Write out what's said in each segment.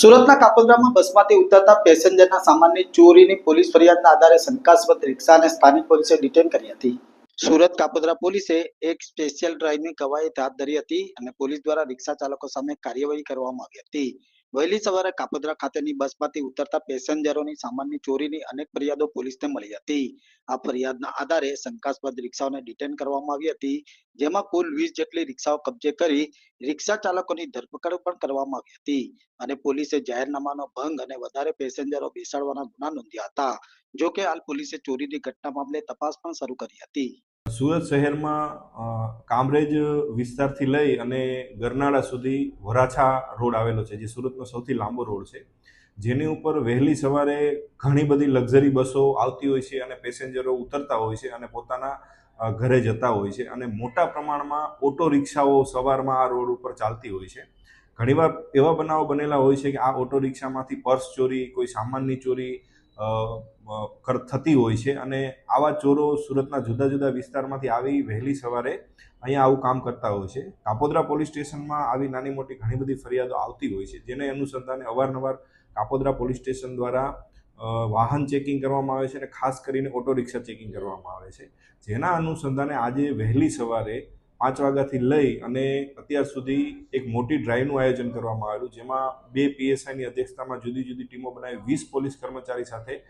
સુરતના કાપોદ્રામાં બસમાંથી ઉતરતા પેસેન્જરના સામાનની ચોરીની પોલીસ ફરિયાદના આધારે શંકાસ્પદ રિક્ષાને સ્થાનિક પોલીસે ડિટેન કરી હતી. સુરત કાપોદ્રા પોલીસે એક સ્પેશિયલ ડ્રાઇવની કવાયત હાથ ધરી હતી અને પોલીસ દ્વારા રિક્ષા ચાલકો સામે કાર્યવાહી કરવામાં આવી હતી. વહેલી સવારે કાપોદ્રા ખાતેની બસમાંથી ઉતરતા પેસેન્જરોની સામાનની ચોરીની અનેક ફરિયાદો પોલીસને મળી હતી. આ ફરિયાદના આધારે શંકાસ્પદ રિક્ષાઓને ડિટેન કરવામાં આવી હતી, જેમાં કુલ વીસ જેટલી રિક્ષાઓ કબજે કરી રિક્ષા ચાલકોની ધરપકડ પણ કરવામાં આવી હતી અને પોલીસે જાહેરનામાનો ભંગ અને વધારે પેસેન્જરો બેસાડવાના ગુના નોંધ્યા હતા, જોકે હાલ પોલીસે ચોરીની ઘટના મામલે તપાસ પણ શરૂ કરી હતી. સુરત શહેરમાં કામરેજ વિસ્તારથી લઈ અને ગરનાળા સુધી વરાછા રોડ આવેલો છે, જે સુરતનો સૌથી લાંબો રોડ છે. જેની ઉપર વહેલી સવારે ઘણી બધી લક્ઝરી બસો આવતી હોય છે અને પેસેન્જરો ઉતરતા હોય છે અને પોતાના ઘરે જતા હોય છે અને મોટા પ્રમાણમાં ઓટો રિક્ષાઓ સવારમાં આ રોડ ઉપર ચાલતી હોય છે. ઘણીવાર એવા બનાવો બનેલા હોય છે કે આ ઓટો રિક્ષામાંથી પર્સ ચોરી, કોઈ સામાનની ચોરી થતી હોય છે અને આવા ચોરો સુરતના જુદા જુદા વિસ્તારમાંથી આવી વહેલી સવારે અહીંયા આવું કામ કરતા હોય છે. કાપોદ્રા પોલીસ સ્ટેશનમાં આવી નાની મોટી ઘણી બધી ફરિયાદો આવતી હોય છે, જેને અનુસંધાને અવારનવાર કાપોદ્રા પોલીસ સ્ટેશન દ્વારા વાહન ચેકિંગ કરવામાં આવે છે અને ખાસ કરીને ઓટો રિક્ષા ચેકિંગ કરવામાં આવે છે. જેના અનુસંધાને આજે વહેલી સવારે પાંચ વાગ્યાથી લઈ અને અત્યાર સુધી એક મોટી ડ્રાઈવનું આયોજન કરવામાં આવેલું, જેમાં બે પીએસઆઈની અધ્યક્ષતામાં જુદી જુદી ટીમો બનાવી વીસ પોલીસ કર્મચારી સાથે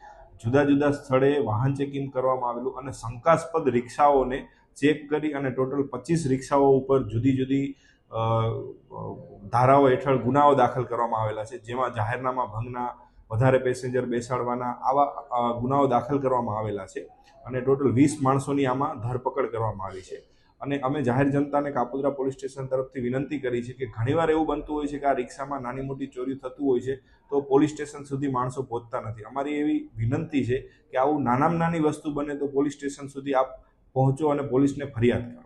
જુદા જુદા સ્થળે વાહન ચેકિંગ કરવામાં આવેલું અને શંકાસ્પદ રિક્ષાઓને ચેક કરી અને ટોટલ પચીસ રિક્ષાઓ ઉપર જુદી જુદી ધારાઓ હેઠળ ગુનાઓ દાખલ કરવામાં આવેલા છે, જેમાં જાહેરનામા ભંગના, વધારે પેસેન્જર બેસાડવાના આવા ગુનાઓ દાખલ કરવામાં આવેલા છે અને ટોટલ વીસ માણસોની આમાં ધરપકડ કરવામાં આવી છે. અને અમે જાહેર જનતાને કાપોદ્રા પોલીસ સ્ટેશન તરફથી વિનંતી કરી છે કે ઘણીવાર એવું બનતું હોય છે કે આ રિક્ષામાં નાની મોટી ચોરી થતું હોય છે તો પોલીસ સ્ટેશન સુધી માણસો પહોંચતા નથી. અમારી એવી વિનંતી છે કે આવું નાનામાં નાની વસ્તુ બને તો પોલીસ સ્ટેશન સુધી આપ પહોંચો અને પોલીસને ફરિયાદ કરો.